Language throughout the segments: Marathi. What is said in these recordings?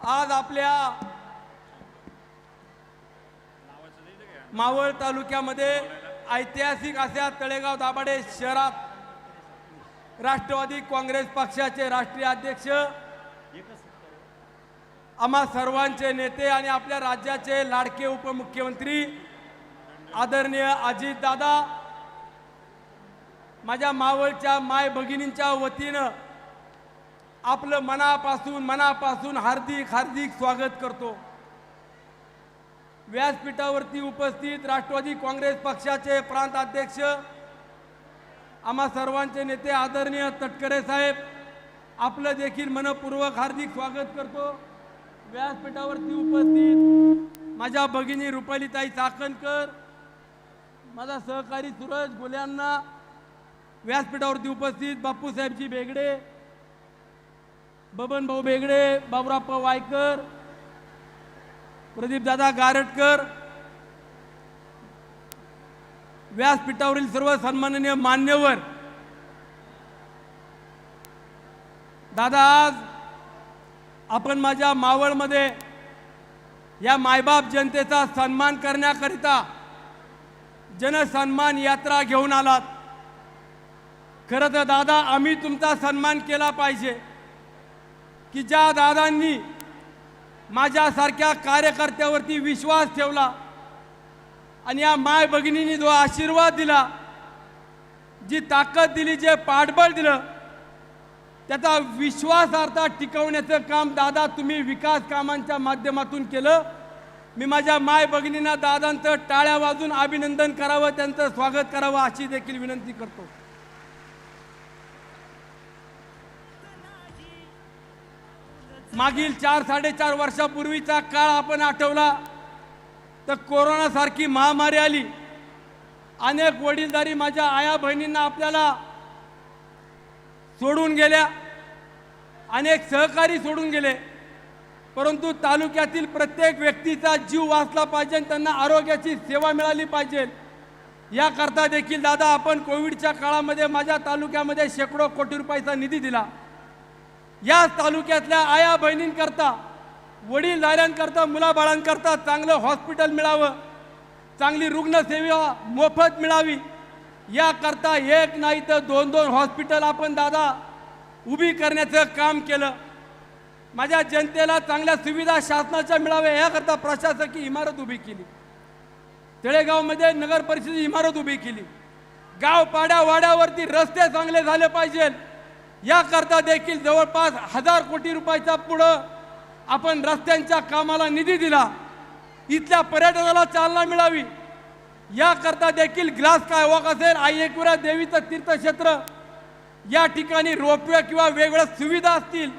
आज आपल्या मावळ तालुक्यामध्ये ऐतिहासिक अशा तळेगाव दाभाडे शहरात राष्ट्रवादी काँग्रेस पक्षाचे राष्ट्रीय अध्यक्ष आम्हा सर्वांचे नेते आणि आपल्या राज्याचे लाडके उपमुख्यमंत्री आदरणीय अजितदादा माझ्या मावळच्या माय भगिनींच्या वतीनं आपलं मनापासून मनापासून हार्दिक हार्दिक स्वागत करतो. व्यासपीठावरती उपस्थित राष्ट्रवादी काँग्रेस पक्षाचे प्रांत अध्यक्ष आम्हा सर्वांचे नेते आदरणीय तटकरे साहेब आपलं देखील मनपूर्वक हार्दिक स्वागत करतो. व्यासपीठावरती उपस्थित माझ्या भगिनी रुपालीताई चाकणकर माझा सहकारी सूरज गोल्यांना व्यासपीठावरती उपस्थित बापूसाहेबजी बेगडे बबन भाऊ बेगडे बाबुराप्पा वायकर प्रदीपदादा गारटकर व्यासपीठावरील सर्व सन्माननीय मान्यवर. दादा आज आपण माझ्या मावळमध्ये या मायबाप जनतेचा सन्मान करण्याकरिता जनसन्मान यात्रा घेऊन आलात. खरं तर दादा आम्ही तुमचा सन्मान केला पाहिजे. की ज्या दादांनी माझ्यासारख्या कार्यकर्त्यावरती विश्वास ठेवला आणि या माय भगिनींनी जो आशीर्वाद दिला जी ताकद दिली जे पाठबळ दिलं त्याचा विश्वासार्था टिकवण्याचं काम दादा तुम्ही विकास कामांच्या माध्यमातून केलं. मी माझ्या माय भगिनींना दादांचं टाळ्या वाजून अभिनंदन करावं त्यांचं स्वागत करावं अशी देखील विनंती करतो. मागील चार साडेचार वर्षापूर्वीचा काळ आपण आठवला. तर कोरोनासारखी महामारी आली. अनेक वडीलधारी माझ्या आया बहिणींना आपल्याला सोडून गेल्या. अनेक सहकारी सोडून गेले. परंतु तालुक्यातील प्रत्येक व्यक्तीचा जीव वाचला पाहिजे त्यांना आरोग्याची सेवा मिळाली पाहिजे. याकरता देखील दादा आपण कोविडच्या काळामध्ये माझ्या तालुक्यामध्ये शेकडो कोटी रुपयाचा निधी दिला. या तालुक्यातल्या आया बहिणींकरता वडीलधाऱ्यांकरता मुलाबाळांकरता चांगलं हॉस्पिटल मिळावं चांगली रुग्णसेवा मोफत मिळावी याकरता एक नाही तर दोन दोन हॉस्पिटल आपण दादा उभी करण्याचं काम केलं. माझ्या जनतेला चांगल्या सुविधा शासनाच्या मिळाव्या याकरता प्रशासकीय इमारत उभी केली. तळेगावमध्ये नगर परिषद इमारत उभी केली. गाव पाड्या वाड्यावरती रस्ते चांगले झाले पाहिजे याकरता देखील जवळपास हजार कोटी रुपयाचा पुढं आपण रस्त्यांच्या कामाला निधी दिला. इथल्या पर्यटनाला चालना मिळावी. याकरता देखील ग्लास काय वॉक असेल आई देवीचं तीर्थक्षेत्र या ठिकाणी रोपवे किंवा वेगवेगळ्या सुविधा असतील.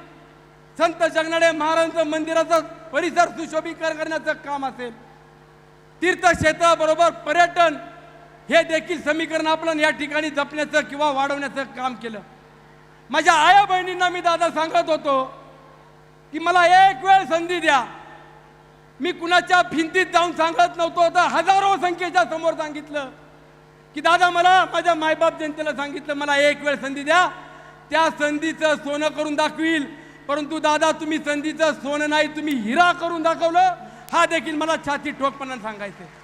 संत जगनाडे महाराजांचं मंदिराचं परिसर सुशोभीकरण करण्याचं काम असेल. तीर्थक्षेत्राबरोबर पर्यटन हे देखील समीकरण आपण या ठिकाणी जपण्याचं किंवा वाढवण्याचं काम केलं. माझ्या आया बहिणींना मी दादा सांगत होतो की मला एक वेळ संधी द्या. मी कुणाच्या भिंतीत जाऊन सांगत नव्हतो तर हजारो संख्येच्या समोर सांगितलं की दादा मला माझ्या मायबाप जनतेला सांगितलं मला एक वेळ संधी द्या. त्या संधीचं सोनं करून दाखवील. परंतु दादा तुम्ही संधीचं सोनं नाही तुम्ही हिरा करून दाखवलं. हा देखील मला छाती ठोकपणानं सांगायचं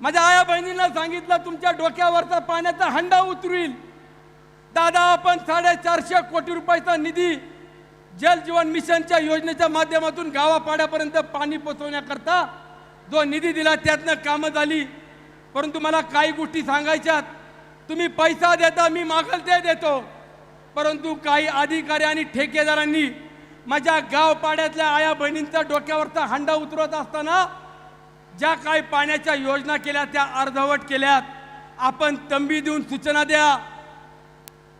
माझ्या आया बहिणींना सांगितलं तुमच्या डोक्यावरचा पाण्याचा हंडा उतरवील दादा आपण साडेचारशे कोटी रुपयाचा निधी जल जीवन मिशनच्या योजनेच्या माध्यमातून गावापाड्यापर्यंत पाणी पोचवण्याकरता जो निधी दिला त्यातनं कामं झाली. परंतु मला काही गोष्टी सांगायच्यात तुम्ही पैसा देता मी मागल ते देतो. परंतु काही अधिकारी आणि ठेकेदारांनी माझ्या गावपाड्यातल्या आया बहिणींचा डोक्यावरचा हंडा उतरवत असताना ज्या काही पाण्याच्या योजना केल्या त्या अर्धवट केल्यात. आपण तंबी देऊन सूचना द्या.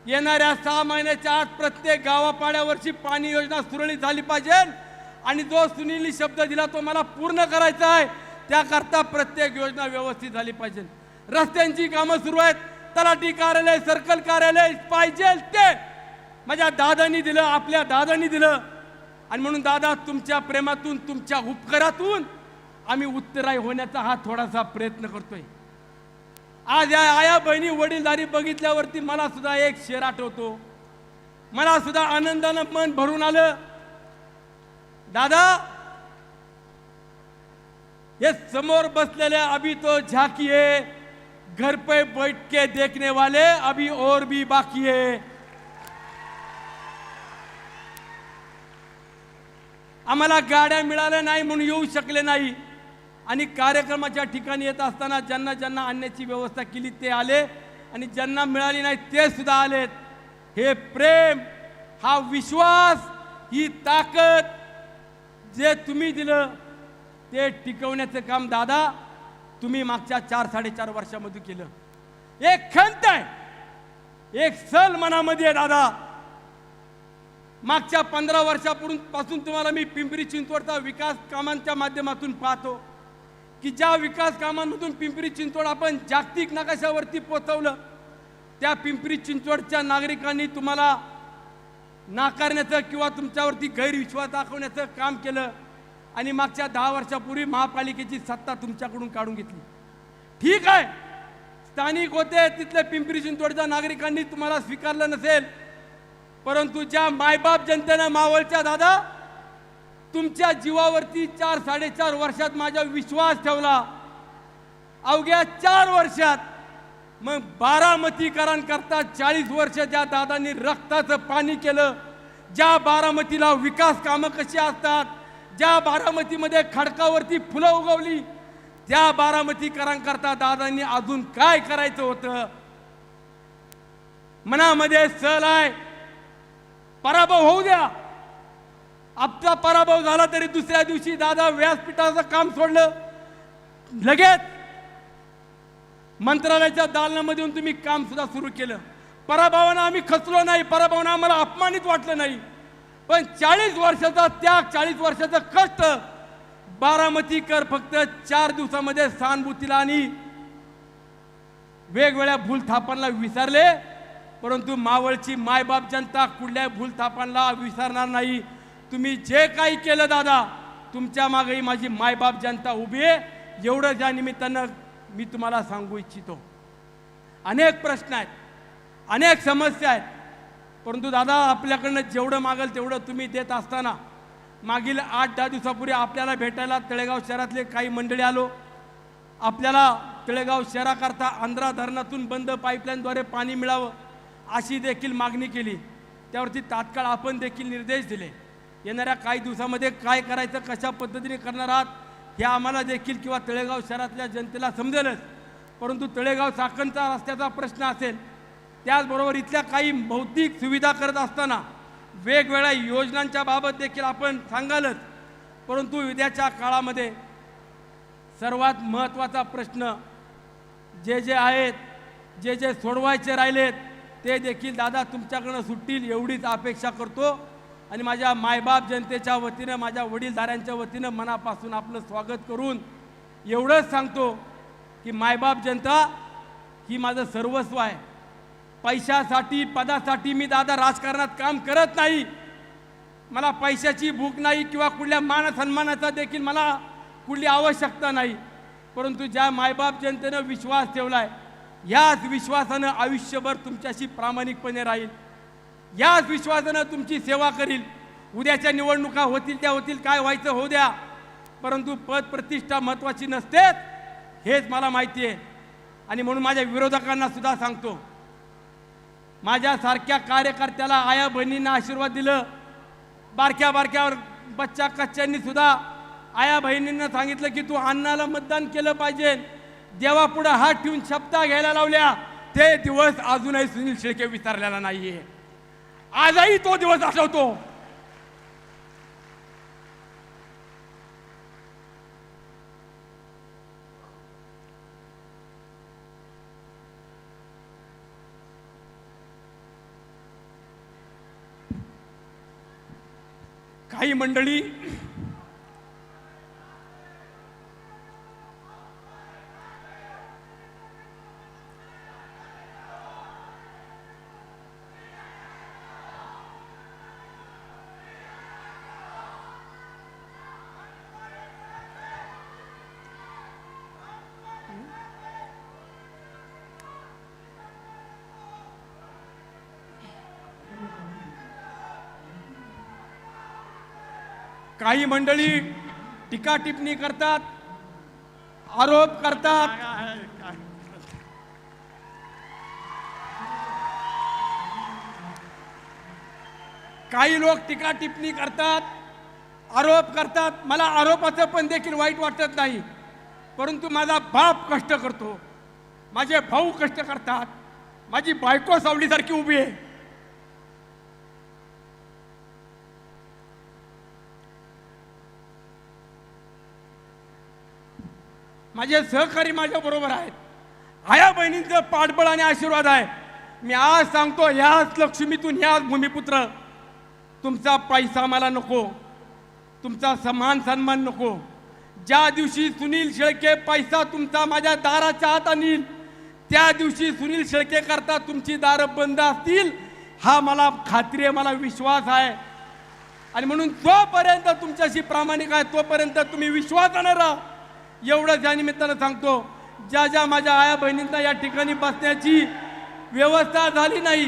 येणाऱ्या सहा महिन्याच्या आत प्रत्येक गावापाड्यावरची पाणी योजना सुरळीत झाली पाहिजे. आणि जो सुनील शब्द दिला तो मला पूर्ण करायचा आहे. त्याकरता प्रत्येक योजना व्यवस्थित झाली पाहिजे. रस्त्यांची कामं सुरू आहेत. तलाठी कार्यालय सर्कल कार्यालय पाहिजे ते. माझ्या दादानी दिलं आपल्या दादानी दिलं. आणि म्हणून दादा तुमच्या प्रेमातून तुमच्या उपकारातून आम्ही उत्तराय होण्याचा हा थोडासा प्रयत्न करतोय. आज या आया बहिणी वडीलधारी बघितल्यावरती मला सुद्धा एक शेर आठवतो. मला सुद्धा आनंदानं मन भरून आलं. दादा हे समोर बसलेले अभी तो झाकीये घर पे बैठ के देखने वाले अभी और भी बाकी है. आम्हाला गाड्या मिळाल्या नाही म्हणून येऊ शकले नाही. आणि कार्यक्रमाच्या ठिकाणी येत असताना ज्यांना ज्यांना आणण्याची व्यवस्था केली ते आले आणि ज्यांना मिळाली नाही ते सुद्धा आलेत. हे प्रेम हा विश्वास ही ताकद जे तुम्ही दिलं ते टिकवण्याचं काम दादा तुम्ही मागच्या चार साडेचार वर्षामध्ये केलं. एक खंत आहे. एक सल मनामध्ये आहे दादा. मागच्या पंधरा वर्षापूर्वी पासून तुम्हाला मी पिंपरी चिंचवडचा विकास कामांच्या माध्यमातून पाहतो. की ज्या विकास कामांमधून पिंपरी चिंचवड आपण जागतिक नकाशावरती पोचवलं त्या पिंपरी चिंचवडच्या नागरिकांनी तुम्हाला नाकारण्याचं किंवा तुमच्यावरती गैरविश्वास दाखवण्याचं काम केलं आणि मागच्या दहा वर्षापूर्वी महापालिकेची सत्ता तुमच्याकडून काढून घेतली. ठीक आहे. स्थानिक होते तिथले पिंपरी चिंचवडच्या नागरिकांनी तुम्हाला स्वीकारलं नसेल परंतु ज्या मायबाप जनतेनं मावळच्या दादा तुमच्या जीवावरती चार साडेचार वर्षात माझा विश्वास ठेवला. अवघ्या चार वर्षात मग बारामतीकरांकरता चाळीस वर्ष ज्या दादांनी रक्ताचं पाणी केलं. ज्या बारामतीला विकास कामं कशी असतात ज्या बारामतीमध्ये खडकावरती फुलं उगवली त्या बारामतीकरांकरता दादांनी अजून काय करायचं होतं? मनामध्ये सल आहे. पराभव होऊ द्या. आपला पराभव झाला तरी दुसऱ्या दिवशी दादा व्यासपीठाचं काम सोडलं. लगेच मंत्रालयाच्या दालनामध्ये येऊन तुम्ही काम सुद्धा सुरू केलं. पराभवानं आम्ही खचलो नाही पराभवानं आम्हाला अपमानित वाटलं नाही. पण चाळीस वर्षाचा त्याग चाळीस वर्षाचं कष्ट बारामतीकर फक्त चार दिवसामध्ये सहानुभूतीला आणि वेगवेगळ्या भूलथापांना विसरले. परंतु मावळची मायबाप जनता कुठल्याही भूलथापांना विसरणार नाही. तुम्ही जे काही केलं दादा तुमच्या मागेही माझी मायबाप जनता उभी आहे. एवढं ज्या निमित्तानं मी तुम्हाला सांगू इच्छितो. अनेक प्रश्न आहेत अनेक समस्या आहेत. परंतु दादा आपल्याकडनं जेवढं मागेल तेवढं तुम्ही देत असताना मागील आठ दहा दिवसापूर्वी आपल्याला भेटायला तळेगाव शहरातले काही मंडळी आलो. आपल्याला तळेगाव शहराकरता आंध्रा धरणातून बंद पाईपलाईनद्वारे पाणी मिळावं अशी देखील मागणी केली. त्यावरती तात्काळ आपण देखील निर्देश दिले. येणाऱ्या काही दिवसामध्ये काय करायचं कशा पद्धतीने करणार आहात हे आम्हाला देखील किंवा तळेगाव शहरातल्या जनतेला समजेलच. परंतु तळेगाव चाकणचा रस्त्याचा प्रश्न असेल त्याचबरोबर इथल्या काही भौतिक सुविधा करत असताना वेगवेगळ्या योजनांच्या बाबत देखील आपण सांगालच. परंतु उद्याच्या काळामध्ये सर्वात महत्त्वाचा प्रश्न जे जे आहेत जे जे सोडवायचे राहिलेत ते देखील दादा तुमच्याकडनं सुटतील एवढीच अपेक्षा करतो. आणि माझ्या मायबाप जनतेच्या वतीनं माझ्या वडीलधाऱ्यांच्या वतीनं मनापासून आपलं स्वागत करून एवढंच सांगतो की मायबाप जनता ही माझं सर्वस्व आहे. पैशासाठी पदासाठी मी दादा राजकारणात काम करत नाही. मला पैशाची भूक नाही किंवा कुठल्या मान सन्मानाचा देखील मला कुठली आवश्यकता नाही. परंतु ज्या मायबाप जनतेनं विश्वास ठेवला आहे ह्याच विश्वासानं आयुष्यभर तुमच्याशी प्रामाणिकपणे राहील. याच विश्वासानं तुमची सेवा करील. उद्याच्या निवडणुका होतील त्या होतील काय व्हायचं होऊ द्या. परंतु पद प्रतिष्ठा महत्त्वाची नसतेच हेच मला माहिती आहे. आणि म्हणून माझ्या विरोधकांना सुद्धा सांगतो माझ्यासारख्या कार्यकर्त्याला आया बहिणींना आशीर्वाद दिलं. बारक्या बारक्यावर बच्चा कच्च्यांनी सुद्धा आया बहिणींना सांगितलं की तू अण्णाला मतदान केलं पाहिजे. देवापुढं हात ठेवून शब्दा घ्यायला लावल्या. ते दिवस अजूनही सुनील शेळके विसरलेला नाहीये. आजही तो दिवस आठवतो. काही मंडळी काही मंडळी टीका टिप्पणी करतात आरोप करतात. काही लोक टीका टिप्पणी करतात आरोप करतात. मला आरोपाचं पण देखील वाईट वाटत नाही परंतु माझा बाप कष्ट करतो. माझे भाऊ कष्ट करतात. माझी बायको सावलीसारखी उभी आहे. माझे सहकारी माझ्या बरोबर आहेत. आया बहिणींचं पाठबळ आणि आशीर्वाद आहे. मी आज सांगतो ह्याच लक्ष्मीतून ह्याच भूमिपुत्र. तुमचा पैसा मला नको. तुमचा समान सन्मान नको. ज्या दिवशी सुनील शेळके पैसा तुमचा माझ्या दाराच्या आत आणील त्या दिवशी सुनील शेळके करता तुमची दारं बंद असतील हा मला खात्री आहे मला विश्वास आहे. आणि म्हणून जोपर्यंत तुमच्याशी प्रामाणिक आहे तोपर्यंत तुम्ही विश्वासानं राहा. एवढंच या निमित्तानं सांगतो ज्या ज्या माझ्या आया बहिणींना या ठिकाणी बसण्याची व्यवस्था झाली नाही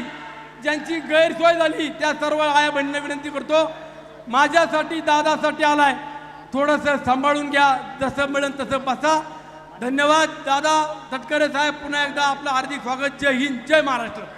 ज्यांची गैरसोय झाली त्या सर्व आया बहिणींना विनंती करतो माझ्यासाठी दादासाठी आलाय. थोडंसं सांभाळून घ्या जसं मिळेल तसं बसा. धन्यवाद. दादा तटकरे साहेब पुन्हा एकदा आपलं हार्दिक स्वागत. जय हिंद. जय महाराष्ट्र.